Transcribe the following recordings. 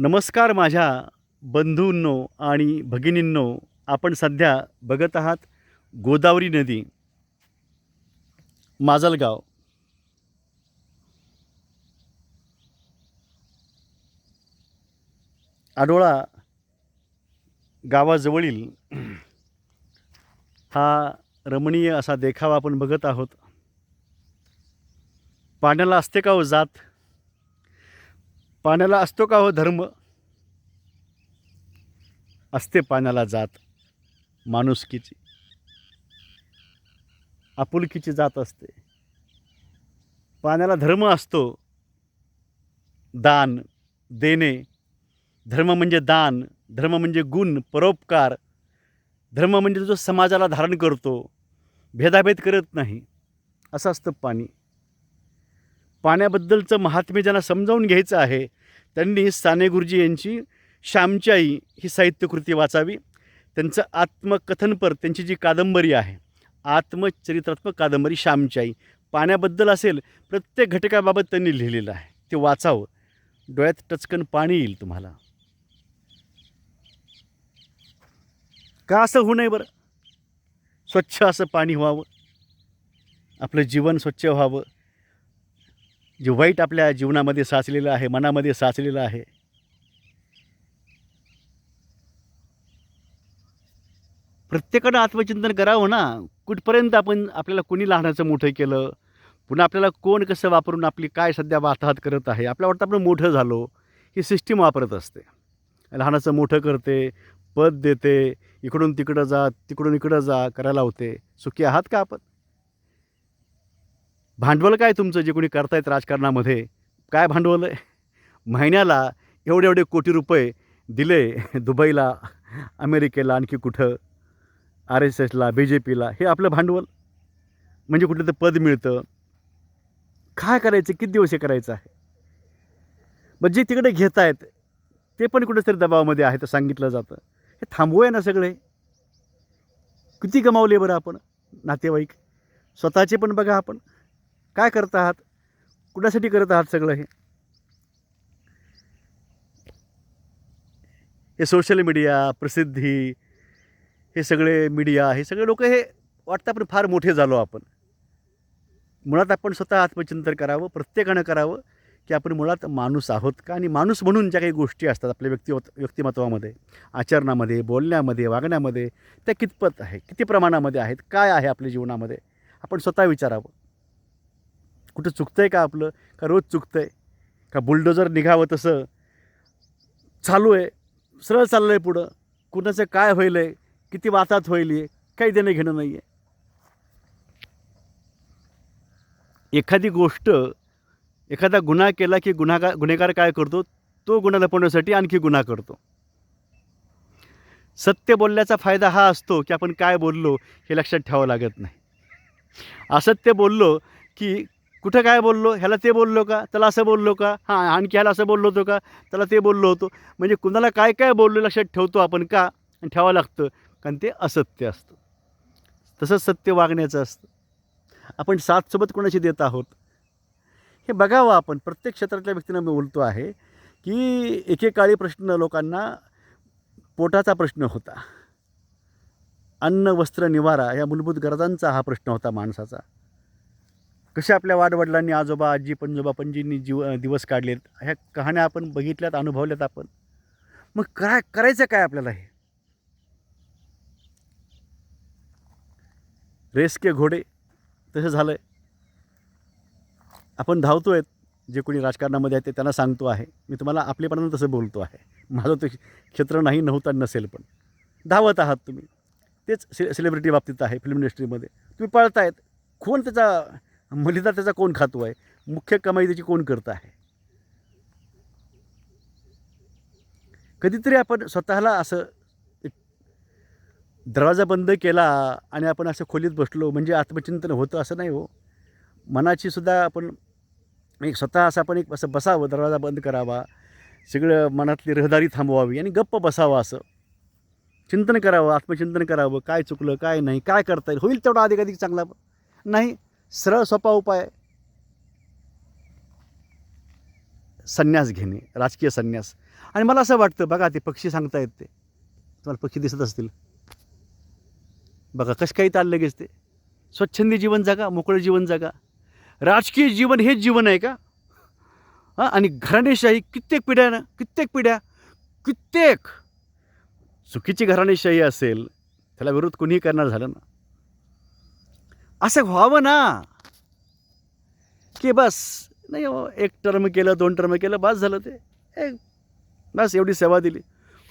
नमस्कार माझ्या बंधूंनो आणि भगिनींनो आपण सध्या बघत आहात गोदावरी नदी माजलगाव. आडोळा गावाजवळील हा रमणीय असा देखावा आपण बघत आहोत. पाण्याला असते का हो जात पाण्याला असतो का हो धर्म? असते पाण्याला जात माणुसकीची. आपुलकीची जात असते. पाण्याला धर्म असतो. दान देणे. धर्म म्हणजे दान धर्म म्हणजे गुण परोपकार. धर्म म्हणजे जो समाजाला धारण करतो भेदाभेद करत नाही. असं असतं पाणी. पाण्याबद्दलचं महात्म्य ज्यांना समजावून घ्यायचं आहे त्यांनी साने गुरुजी यांची श्यामची ही साहित्यकृती वाचावी. त्यांचं आत्मकथनपर त्यांची जी कादंबरी आहे आत्मचरित्रात्मक कादंबरी श्यामची आई पाण्याबद्दल असेल प्रत्येक घटकाबाबत त्यांनी लिहिलेलं आहे. ते वाचावं. डोळ्यात टचकन पाणी येईल तुम्हाला. का असं होऊ नये बरं? स्वच्छ असं पाणी व्हावं. आपलं जीवन स्वच्छ व्हावं. जे वाईट आपल्या जीवनामध्ये साचलेलं आहे मनामध्ये साचलेलं आहे. प्रत्येकानं आत्मचिंतन करावं ना. कुठपर्यंत आपण आपल्याला कोणी लहानाचं मोठं केलं? पुन्हा आपल्याला कोण कसं वापरून आपली काय सध्या वाताहत करत आहे? आपल्या वाटतं आपण मोठं झालो. ही सिस्टीम वापरत असते. लहानाचं मोठं करते पद देते इकडून तिकडं जा तिकडून इकडं जा करायला होते सुखी आहात का आपण? भांडवल काय तुमचं जे कोणी करतायत राजकारणामध्ये? काय भांडवल? आहे महिन्याला एवढे एवढे कोटी रुपये दिले दुबईला अमेरिकेला आणखी कुठं? आर एस एसला बी जे पीला हे आपलं भांडवल? म्हणजे कुठलं तर पद मिळतं. काय करायचं? किती दिवस हे करायचं आहे? मग जे तिकडे घेत आहेत ते पण कुठेतरी दबावामध्ये आहे तर सांगितलं जातं. हे थांबवूया ना सगळे. किती गमावले बरं आपण नातेवाईक? स्वतःचे पण बघा आपण. काय करत आहात? कुणासाठी करत आहात सगळं हे? हे सोशल मीडिया प्रसिद्धी हे सगळे मीडिया हे सगळे लोक हे वाटतं आपण फार मोठे झालो आपण. मुळात आपण स्वतः आत्मचिंतन करावं प्रत्येकानं करावं की आपण मुळात माणूस आहोत का? आणि माणूस म्हणून ज्या काही गोष्टी असतात आपल्या व्यक्ति व्यक्तिमत्वामध्ये आचरणामध्ये बोलण्यामध्ये वागण्यामध्ये त्या कितपत आहे? किती प्रमाणामध्ये आहेत? काय आहे आपल्या जीवनामध्ये? आपण स्वतः विचारावं. कुठं चुकतं आहे का आपलं? का रोज चुकतं आहे का बुलडोजर निघावं तसं? चालू आहे. सरळ चाललं आहे पुढं. कुणाचं काय होईल आहे किती वातात होईल आहे काही देणं घेणं नाही आहे एखादी गोष्ट एखादा गुन्हा केला की गुन्हागार गुन्हेगार काय करतो? तो गुन्हा लपवण्यासाठी आणखी गुन्हा करतो. सत्य बोलण्याचा फायदा हा असतो की आपण काय बोललो हे लक्षात ठेवावं लागत नाही. असत्य बोललो की कुठं काय बोललो? ह्याला ते बोललो का? त्याला असं बोललो का? हां आणखी ह्याला असं बोललो होतो का? त्याला ते बोललो होतो. म्हणजे कुणाला काय काय बोललो लक्षात ठेवतो आपण का? आणि ठेवावं लागतं. कारण ते असत्य असतं. तसंच सत्य वागण्याचं असतं. आपण साथसोबत कोणाशी देत आहोत? हे बघावं आपण. प्रत्येक क्षेत्रातल्या व्यक्तींना मी बोलतो आहे की एकेकाळी प्रश्न लोकांना पोटाचा प्रश्न होता. अन्न वस्त्र निवारा या मूलभूत गरजांचा हा प्रश्न होता माणसाचा. कसे आपल्या वाडवडिलांनी आजोबा आजी पणजोबा पणजींनी जीव दिवस काढलेत ह्या कहाण्या आपण बघितल्यात अनुभवल्यात आपण. मग काय करायचं काय आपल्याला हे? रेस के घोडे तसं झालं आहे आपण धावतो आहेत जे कोणी राजकारणामध्ये आहेत ते त्यांना सांगतो आहे. मी तुम्हाला आपलेपणानं तसं बोलतो आहे. माझं ते क्षेत्र नाही नव्हतं नसेल पण. धावत आहात तुम्ही. तेच से सेलिब्रिटी बाबतीत आहे फिल्म इंडस्ट्रीमध्ये तुम्ही पळतायत. कोण त्याचा मलिदा त्याचा कोण खातो आहे? मुख्य कमाई त्याची कोण करत आहे? कधीतरी आपण स्वतःला असं एक दरवाजा बंद केला आणि आपण असं खोलीत बसलो म्हणजे आत्मचिंतन होतं असं नाही हो. मनाची सुद्धा आपण एक स्वतः असं आपण एक असं बसावं दरवाजा बंद करावा सगळं मनातली रहदारी थांबवावी आणि गप्प बसावं असं. चिंतन करावं आत्मचिंतन करावं काय चुकलं काय नाही काय करता येईल? होईल तेवढा अधिकाधिक चांगला? नाही. सरळ सोपा उपाय. संन्यास घेणे राजकीय संन्यास. आणि मला असं वाटतं बघा ते पक्षी सांगतायत ते. तुम्हाला पक्षी दिसत असतील. बघा कसं काही चाललं लगेच ते. स्वच्छंदी जीवन जगा मोकळं जीवन जगा. राजकीय जीवन हेच जीवन आहे का? हां आणि घराणेशाही कित्येक पिढ्या ना कित्येक पिढ्या कित्येक. चुकीची घराणेशाही असेल त्याला विरोध कोणीही करणार झालं ना. असं व्हावं ना. की बस नाही हो, एक टर्म केलं दोन टर्म केलं बस झालं ते. एक बस एवढी सेवा दिली.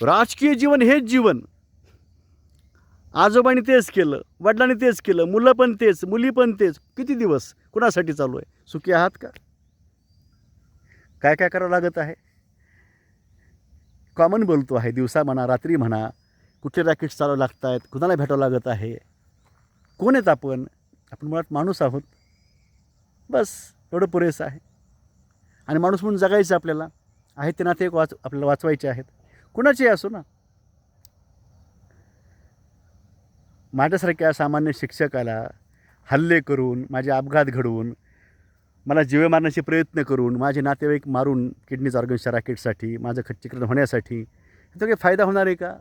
राजकीय जीवन हेच जीवन. आजोबांनी तेच केलं वडिलांनी तेच केलं मुलं पण तेच मुली पण तेच. किती दिवस? कुणासाठी चालू आहे? सुखी आहात का? काय काय करावं लागत आहे? कॉमन बोलतो आहे दिवसा म्हणा रात्री म्हणा कुठले रॅकेट्स चालू लागत आहेत कुणाला भेटावं लागत आहे? कोण आहेत आपण? आपण मुळात माणूस आहोत. बस एवढं पुरेसं आहे. आणि माणूस म्हणून जगायचं आपल्याला. आहे ते नाते वाच आपल्याला वाचवायचे आहेत. कुणाचे असो ना. माझ्यासारख्या सामान्य शिक्षकाला हल्ले करून माझे अपघात घडवून मला जीवे मारण्याचे प्रयत्न करून माझे नातेवाईक मारून किडनीज ऑर्गन्सच्या रॅकेटसाठी माझं खच्चीकरण होण्यासाठी तो काही फायदा होणार आहे का?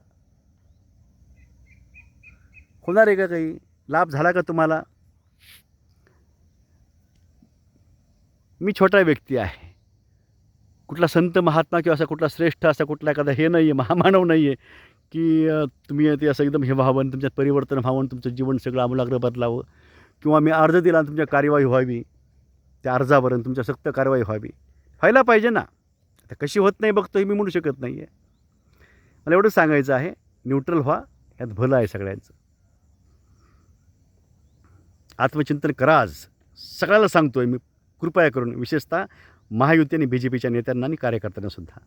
होणार आहे का काही? लाभ झाला का तुम्हाला? मी छोटा व्यक्ती आहे. कुठला संत महात्मा किंवा असा कुठला श्रेष्ठ असा कुठला एखादा हे नाही आहे महामानव नाही आहे की तुम्ही ते असं एकदम हे व्हावं आणि तुमच्यात परिवर्तन व्हावं आणि तुमचं जीवन सगळं आमूलाग्र बदलावं. किंवा मी अर्ज दिला आणि तुमच्या कार्यवाही व्हावी. त्या अर्जावर तुमच्या सक्त कारवाई व्हावी. व्हायला पाहिजे ना. आता कशी होत नाही बघतो हे मी म्हणू शकत नाही आहे मला एवढंच सांगायचं आहे न्यूट्रल व्हा यात भलं आहे सगळ्यांचं. आत्मचिंतन करा आज. सगळ्याला सांगतो आहे मी. कृपया करून विशेषतः महायुती आणि बी जे पीच्या नेत्यांना आणि कार्यकर्त्यांनासुद्धा